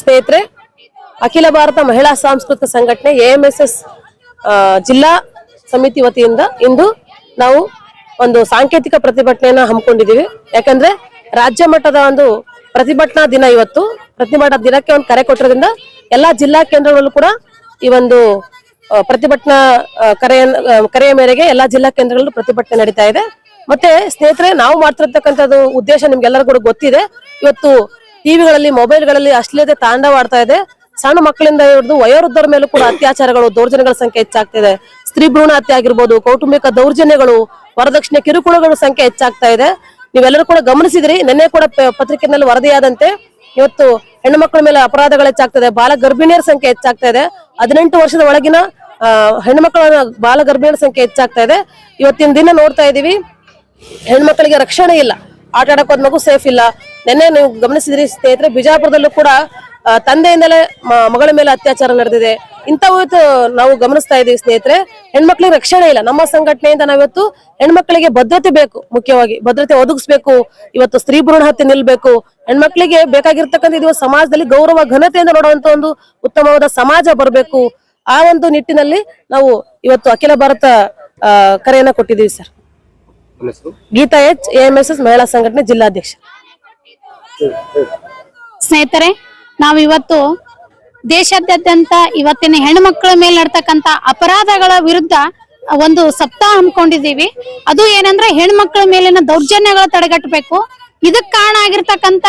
ಸ್ನೇಹಿತರೆ, ಅಖಿಲ ಭಾರತ ಮಹಿಳಾ ಸಾಂಸ್ಕೃತಿಕ ಸಂಘಟನೆ ಎಎಂಎಸ್ಎಸ್ ಜಿಲ್ಲಾ ಸಮಿತಿ ವತಿಯಿಂದ ಇಂದು ನಾವು ಒಂದು ಸಾಂಕೇತಿಕ ಪ್ರತಿಭಟನೆಯನ್ನ ಹಮ್ಮಿಕೊಂಡಿದ್ದೀವಿ. ಯಾಕಂದ್ರೆ ರಾಜ್ಯ ಮಟ್ಟದ ಒಂದು ಪ್ರತಿಭಟನಾ ದಿನ ಇವತ್ತು. ಪ್ರತಿಭಟನಾ ದಿನಕ್ಕೆ ಒಂದು ಕರೆ ಕೊಟ್ಟಿರೋದ್ರಿಂದ ಎಲ್ಲಾ ಜಿಲ್ಲಾ ಕೇಂದ್ರಗಳಲ್ಲೂ ಕೂಡ ಈ ಒಂದು ಪ್ರತಿಭಟನಾ ಕರೆಯ ಕರೆಯ ಮೇರೆಗೆ ಎಲ್ಲಾ ಜಿಲ್ಲಾ ಕೇಂದ್ರಗಳಲ್ಲೂ ಪ್ರತಿಭಟನೆ ನಡೀತಾ ಇದೆ. ಮತ್ತೆ ಸ್ನೇಹಿತರೆ, ನಾವು ಮಾಡ್ತಿರ್ತಕ್ಕಂಥದ್ದು ಉದ್ದೇಶ ನಿಮ್ಗೆಲ್ಲರಿಗೂ ಗೊತ್ತಿದೆ. ಇವತ್ತು ಟಿವಿಗಳಲ್ಲಿ, ಮೊಬೈಲ್ಗಳಲ್ಲಿ ಅಶ್ಲೀಲತೆ ತಾಂಡವಾಡ್ತಾ ಇದೆ. ಸಣ್ಣ ಮಕ್ಕಳಿಂದ ಹಿಡಿದು ವಯೋವೃದ್ಧರ ಮೇಲೂ ಕೂಡ ಅತ್ಯಾಚಾರಗಳು, ದೌರ್ಜನ್ಯಗಳ ಸಂಖ್ಯೆ ಹೆಚ್ಚಾಗ್ತಿದೆ. ಸ್ತ್ರೀ ಭ್ರೂಣ ಹತ್ಯೆ ಆಗಿರ್ಬೋದು, ಕೌಟುಂಬಿಕ ದೌರ್ಜನ್ಯಗಳು, ವರದಕ್ಷಿಣೆ, ಕಿರುಕುಳಗಳ ಸಂಖ್ಯೆ ಹೆಚ್ಚಾಗ್ತಾ ಇದೆ. ನೀವೆಲ್ಲರೂ ಕೂಡ ಗಮನಿಸಿದ್ರಿ, ನಿನ್ನೆ ಕೂಡ ಪತ್ರಿಕೆನಲ್ಲಿ ವರದಿಯಾದಂತೆ ಇವತ್ತು ಹೆಣ್ಣು ಮಕ್ಕಳ ಮೇಲೆ ಅಪರಾಧಗಳು ಹೆಚ್ಚಾಗ್ತದೆ, ಬಾಲ ಗರ್ಭಿಣಿಯರ ಸಂಖ್ಯೆ ಹೆಚ್ಚಾಗ್ತಾ ಇದೆ. ಹದಿನೆಂಟು ವರ್ಷದ ಒಳಗಿನ ಹೆಣ್ಣು ಮಕ್ಕಳ ಬಾಲ ಗರ್ಭಿಣಿಯರ ಸಂಖ್ಯೆ ಹೆಚ್ಚಾಗ್ತಾ ಇದೆ. ಇವತ್ತಿನ ದಿನ ನೋಡ್ತಾ ಇದೀವಿ ಹೆಣ್ಮಕ್ಳಿಗೆ ರಕ್ಷಣೆ ಇಲ್ಲ. ಆಟ ಆಡಕ್ ಮಗು ಸೇಫ್ ಇಲ್ಲ. ನಿನ್ನೆ ನೀವು ಗಮನಿಸಿದ್ರಿ ಸ್ನೇಹಿತರೆ ಬಿಜಾಪುರದಲ್ಲೂ ಕೂಡ ತಂದೆಯಿಂದಲೇ ಮಗಳ ಮೇಲೆ ಅತ್ಯಾಚಾರ ನಡೆದಿದೆ. ಇಂಥವತ್ತು ನಾವು ಗಮನಿಸ್ತಾ ಇದೀವಿ ಸ್ನೇಹಿತರೆ. ಹೆಣ್ಮಕ್ಳಿಗೆ ರಕ್ಷಣೆ ಇಲ್ಲ. ನಮ್ಮ ಸಂಘಟನೆಯಿಂದ ನಾವಿವತ್ತು ಹೆಣ್ಮಕ್ಳಿಗೆ ಭದ್ರತೆ ಬೇಕು ಮುಖ್ಯವಾಗಿ. ಭದ್ರತೆ ಒದಗಿಸ್ಬೇಕು. ಇವತ್ತು ಸ್ತ್ರೀ ಭ್ರೂಣ ಹತ್ಯೆ ನಿಲ್ಬೇಕು. ಹೆಣ್ಮಕ್ಳಿಗೆ ಬೇಕಾಗಿರ್ತಕ್ಕಂಥ ಇದು ಸಮಾಜದಲ್ಲಿ ಗೌರವ ಘನತೆಯಿಂದ ನೋಡುವಂತ ಒಂದು ಉತ್ತಮವಾದ ಸಮಾಜ ಬರಬೇಕು. ಆ ಒಂದು ನಿಟ್ಟಿನಲ್ಲಿ ನಾವು ಇವತ್ತು ಅಖಿಲ ಭಾರತ ಕರೆಯನ್ನ ಕೊಟ್ಟಿದ್ದೀವಿ ಸರ್. ಗೀತಾ ಹೆಸರು? ಗೀತಾ ಎಚ್ ಎಸ್ ಮಹಿಳಾ ಸಂಘಟನೆ ಜಿಲ್ಲಾಧ್ಯಕ್ಷ. ಸ್ನೇಹಿತರೆ ನಾವು ಇವತ್ತು ದೇಶಾದ್ಯಂತ ಇವತ್ತಿನ ಹೆಣ್ಮಕ್ಳ ಮೇಲೆ ನಡ್ತಕ್ಕಂತ ಅಪರಾಧಗಳ ವಿರುದ್ಧ ಒಂದು ಸಪ್ತಾಹ ಹಮ್ಮಿಕೊಂಡಿದ್ದೀವಿ. ಅದು ಏನಂದ್ರೆ ಹೆಣ್ಮಕ್ಳ ಮೇಲಿನ ದೌರ್ಜನ್ಯಗಳ ತಡೆಗಟ್ಟಬೇಕು. ಇದಕ್ ಕಾರಣ ಆಗಿರ್ತಕ್ಕಂತ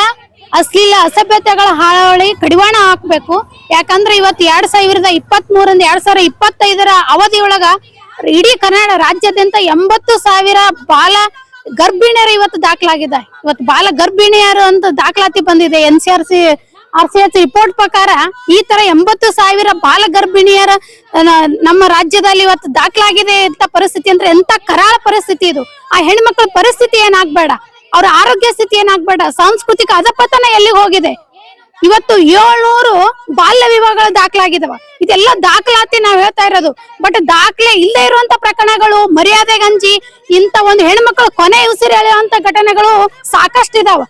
ಅಶ್ಲೀಲ ಅಸಭ್ಯತೆಗಳ ಹಾವಳಿ ಕಡಿವಾಣ ಹಾಕ್ಬೇಕು. ಯಾಕಂದ್ರೆ ಇವತ್ತು ಎರಡ್ ಸಾವಿರದ ಇಪ್ಪತ್ತ್ ಮೂರಿಂದ ಎರಡ್ ಸಾವಿರದ ಇಪ್ಪತ್ತೈದರ ಅವಧಿಯೊಳಗ ಇಡೀ ಕರ್ನಾಟಕ ರಾಜ್ಯಾದ್ಯಂತ ಎಂಬತ್ತು ಸಾವಿರ ಬಾಲ ಗರ್ಭಿಣಿಯರು ಇವತ್ತು ದಾಖಲಾಗಿದೆ. ಇವತ್ತು ಬಾಲ ಗರ್ಭಿಣಿಯರು ಅಂತ ದಾಖಲಾತಿ ಬಂದಿದೆ. N C R C R C H report ಪ್ರಕಾರ ಈ ತರ ಎಂಬತ್ತು ಸಾವಿರ ಬಾಲ ಗರ್ಭಿಣಿಯರ ನಮ್ಮ ರಾಜ್ಯದಲ್ಲಿ ಇವತ್ತು ದಾಖಲಾಗಿದೆ ಅಂತ ಪರಿಸ್ಥಿತಿ ಅಂದ್ರೆ ಎಂತ ಕರಾಳ ಪರಿಸ್ಥಿತಿ ಇದು. ಆ ಹೆಣ್ಮಕ್ಳ ಪರಿಸ್ಥಿತಿ ಏನಾಗ್ಬೇಡ. ಅವ್ರ ಆರೋಗ್ಯ ಸ್ಥಿತಿ ಏನಾಗ್ಬೇಡ. ಸಾಂಸ್ಕೃತಿಕ ಅಧಪತನ ಎಲ್ಲಿಗೆ ಹೋಗಿದೆ? ಇವತ್ತು ಏಳ್ನೂರು ಬಾಲ್ಯ ವಿವಾಹಗಳು ದಾಖಲಾಗಿದಾವ. ಇದೆಲ್ಲ ದಾಖಲಾತಿ ನಾವ್ ಹೇಳ್ತಾ ಇರೋದು. ಬಟ್ ದಾಖಲೆ ಇಲ್ಲದೆ ಇರುವಂತ ಪ್ರಕರಣಗಳು, ಮರ್ಯಾದೆ ಗಂಜಿ ಇಂತ ಒಂದು ಹೆಣ್ಮಕ್ಳು ಕೊನೆ ಉಸಿರು ಎಳೆಯುವಂತ ಘಟನೆಗಳು ಸಾಕಷ್ಟಿದಾವ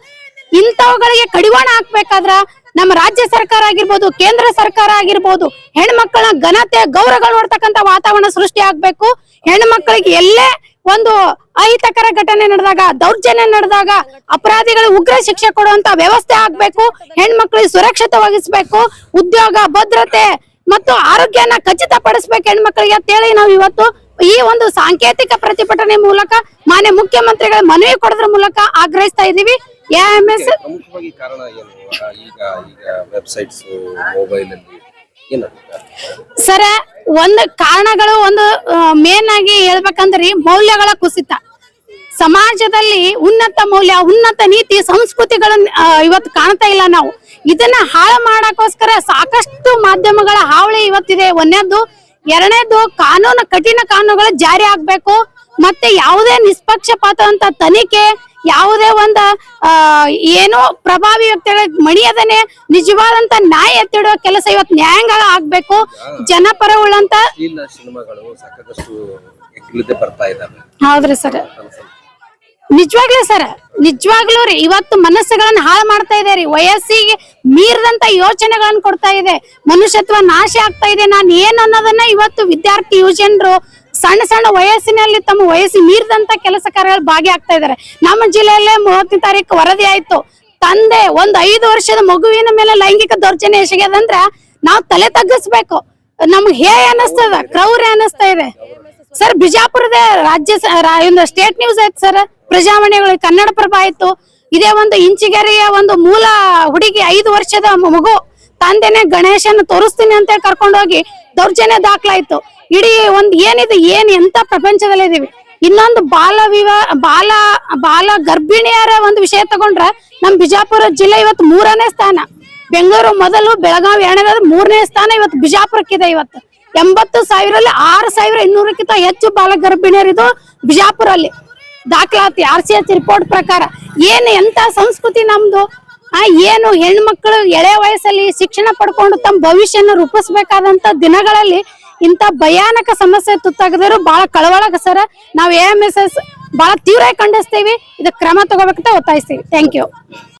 ಇಂಥವುಗಳಿಗೆ ಕಡಿವಾಣ ಹಾಕ್ಬೇಕಾದ್ರ ನಮ್ಮ ರಾಜ್ಯ ಸರ್ಕಾರ ಆಗಿರ್ಬೋದು, ಕೇಂದ್ರ ಸರ್ಕಾರ ಆಗಿರ್ಬೋದು ಹೆಣ್ಮಕ್ಳ ಘನತೆ ಗೌರವಗಳು ನೋಡ್ತಕ್ಕಂತ ವಾತಾವರಣ ಸೃಷ್ಟಿ ಆಗ್ಬೇಕು. ಹೆಣ್ಮಕ್ಳಿಗೆ ಎಲ್ಲೇ ಒಂದು ಅಹಿತಕರ ಘಟನೆ ನಡೆದಾಗ ದೌರ್ಜನ್ಯ ನಡೆದಾಗ ಅಪರಾಧಿಗಳು ಉಗ್ರ ಶಿಕ್ಷೆ ಕೊಡುವಂತ ವ್ಯವಸ್ಥೆ ಆಗ್ಬೇಕು ಹೆಣ್ಮಕ್ಳಿಗೆ ಸುರಕ್ಷಿತವಾಗಿಸ್ಬೇಕು ಉದ್ಯೋಗ ಭದ್ರತೆ ಮತ್ತು ಆರೋಗ್ಯನ ಖಚಿತಪಡಿಸ್ಬೇಕು ಹೆಣ್ಮಕ್ಳಿಗೆ ಅಂತೇಳಿ ನಾವು ಇವತ್ತು ಈ ಒಂದು ಸಾಂಕೇತಿಕ ಪ್ರತಿಭಟನೆ ಮೂಲಕ ಮಾನ್ಯ ಮುಖ್ಯಮಂತ್ರಿಗಳ ಮನವಿ ಕೊಡೋದ್ರ ಮೂಲಕ ಆಗ್ರಹಿಸ್ತಾ ಇದೀವಿ ಎಂಎಸ್ ಮುಖ್ಯವಾಗಿ ಕಾರಣ ಏನು? ಈಗ ಈಗ ವೆಬ್ಸೈಟ್ಸ್ ಮೊಬೈಲ್ ಸರ, ಒಂದು ಕಾರಣಗಳು ಒಂದು ಮೇನ್ ಆಗಿ ಹೇಳ್ಬೇಕಂದ್ರಿ ಮೌಲ್ಯಗಳ ಕುಸಿತ. ಸಮಾಜದಲ್ಲಿ ಉನ್ನತ ಮೌಲ್ಯ, ಉನ್ನತ ನೀತಿ ಸಂಸ್ಕೃತಿಗಳನ್ನ ಇವತ್ತು ಕಾಣ್ತಾ ಇಲ್ಲ ನಾವು. ಇದನ್ನ ಹಾಳು ಮಾಡಕ್ಕೋಸ್ಕರ ಸಾಕಷ್ಟು ಮಾಧ್ಯಮಗಳ ಹಾವಳಿ ಇವತ್ತಿದೆ. ಒಂದನೇದ್ದು ಎರಡನೇದು ಕಾನೂನು, ಕಠಿಣ ಕಾನೂನುಗಳು ಜಾರಿ ಆಗ್ಬೇಕು. ಮತ್ತೆ ಯಾವುದೇ ನಿಷ್ಪಕ್ಷಪಾತ ಅಂತ ತನಿಖೆ ಯಾವುದೇ ಒಂದು ಏನೋ ಪ್ರಭಾವಿ ವ್ಯಕ್ತಿಗಳ ಮಣಿಯದನೆ ನಿಜವಾದಂತ ನ್ಯಾಯ ಎತ್ತಿಡುವ ಕೆಲಸ ಇವತ್ತು ನ್ಯಾಯಾಂಗ ಆಗ್ಬೇಕು. ಜನಪರ ಉಳ್ಳಂತ ಇಲ್ಲ ಸಿನಿಮಾಗಳು ಸಾಕಷ್ಟು ಇಲ್ಲದೆ ಬರ್ತಾ ಇದ್ದಾವೆ. ಹೌದ್ರಿ ಸರ್. ನಿಜವಾಗ್ಲೂ ಸರ್ ನಿಜವಾಗ್ಲೂ ರೀ ಇವತ್ತು ಮನಸ್ಸುಗಳನ್ನ ಹಾಳು ಮಾಡ್ತಾ ಇದೆ ರೀ ವಯಸ್ಸಿಗೆ ಮೀರಿದಂತ ಯೋಚನೆಗಳನ್ನ ಕೊಡ್ತಾ ಇದೆ ಮನುಷ್ಯತ್ವ ನಾಶ ಆಗ್ತಾ ಇದೆ ನಾನು ಏನು ಅನ್ನೋದನ್ನ ಇವತ್ತು ವಿದ್ಯಾರ್ಥಿ ಯುವಜನರು ಸಣ್ಣ ಸಣ್ಣ ವಯಸ್ಸಿನಲ್ಲಿ ತಮ್ಮ ವಯಸ್ಸು ಮೀರಿದಂತ ಕೆಲಸ ಕಾರ್ಯಗಳು ಭಾಗಿಯಾಗ್ತಾ ಇದ್ದಾರೆ ನಮ್ಮ ಜಿಲ್ಲೆಯಲ್ಲೇ ಮೂವತ್ತನೇ ತಾರೀಕು ವರದಿ ಆಯ್ತು. ತಂದೆ ಒಂದ್ ಐದು ವರ್ಷದ ಮಗುವಿನ ಮೇಲೆ ಲೈಂಗಿಕ ದೌರ್ಜನ್ಯ ಎಸಗ್ಯದಂದ್ರ ನಾವು ತಲೆ ತಗ್ಗಿಸ್ಬೇಕು. ನಮ್ಗೆ ಹೇ ಅನಿಸ್ತದ ಕ್ರೌರ್ಯ ಅನಿಸ್ತಾ ಇದೆ ಸರ್, ಬಿಜಾಪುರದ ರಾಜ್ಯ ಸ್ಟೇಟ್ ನ್ಯೂಸ್ ಆಯ್ತು ಸರ್. ಪ್ರಜಾವಾಣಿಗಳು ಕನ್ನಡ ಪ್ರಭ ಆಯ್ತು. ಇದೇ ಒಂದು ಇಂಚಿಗೆರೆಯ ಒಂದು ಮೂಲ ಹುಡುಗಿ ಐದು ವರ್ಷದ ಮಗು ತಂದೆನೆ ಗಣೇಶನ ತೋರಿಸ್ತೀನಿ ಅಂತ ಕರ್ಕೊಂಡೋಗಿ ದೌರ್ಜನ್ಯ ದಾಖಲಾಯ್ತು. ಇಡೀ ಒಂದ್ ಏನಿದೆ, ಏನ್ ಎಂತ ಪ್ರಪಂಚದಲ್ಲಿ ಇದೀವಿ. ಇನ್ನೊಂದು ಬಾಲ ವಿವಾ, ಬಾಲ ಬಾಲ ಗರ್ಭಿಣಿಯರ ಒಂದು ವಿಷಯ ತಗೊಂಡ್ರ ನಮ್ ಬಿಜಾಪುರ ಜಿಲ್ಲೆ ಇವತ್ತು ಮೂರನೇ ಸ್ಥಾನ. ಬೆಂಗಳೂರು ಮೊದಲು, ಬೆಳಗಾವಿ ಎರಡನೇದಾದ್ರೆ ಮೂರನೇ ಸ್ಥಾನ ಇವತ್ತು ಬಿಜಾಪುರಕ್ಕಿದೆ ಇವತ್ತು. ಎಂಬತ್ತು ಸಾವಿರಲ್ಲಿ ಆರು ಸಾವಿರ ಇನ್ನೂರಕ್ಕಿಂತ ಹೆಚ್ಚು ಬಾಲ ಗರ್ಭಿಣಿಯರಿದು ಬಿಜಾಪುರಲ್ಲಿ. ದಾಖಲಾತಿ, ಆರ್ ಸಿ ಎಚ್ ರಿಪೋರ್ಟ್ ಪ್ರಕಾರ. ಏನು ಎಂತ ಸಂಸ್ಕೃತಿ ನಮ್ದು? ಆ, ಏನು ಹೆಣ್ಮಕ್ಳು ಎಳೆ ವಯಸ್ಸಲ್ಲಿ ಶಿಕ್ಷಣ ಪಡ್ಕೊಂಡು ತಮ್ಮ ಭವಿಷ್ಯನ ರೂಪಿಸ್ಬೇಕಾದಂತ ದಿನಗಳಲ್ಲಿ ಇಂತ ಭಯಾನಕ ಸಮಸ್ಯೆ ತುತ್ತಾಗದಿರೋ ಬಹಳ ಕಳವಳ ಸರ ನಾವು ಎ ಎಂ ಎಸ್ ಎಸ್ ಬಹಳ ತೀವ್ರ ಖಂಡಿಸ್ತೀವಿ. ಇದಕ್ಕೆ ಕ್ರಮ ತಗೋಬೇಕಂತ ಒತ್ತಾಯಿಸ್ತೀವಿ. Thank you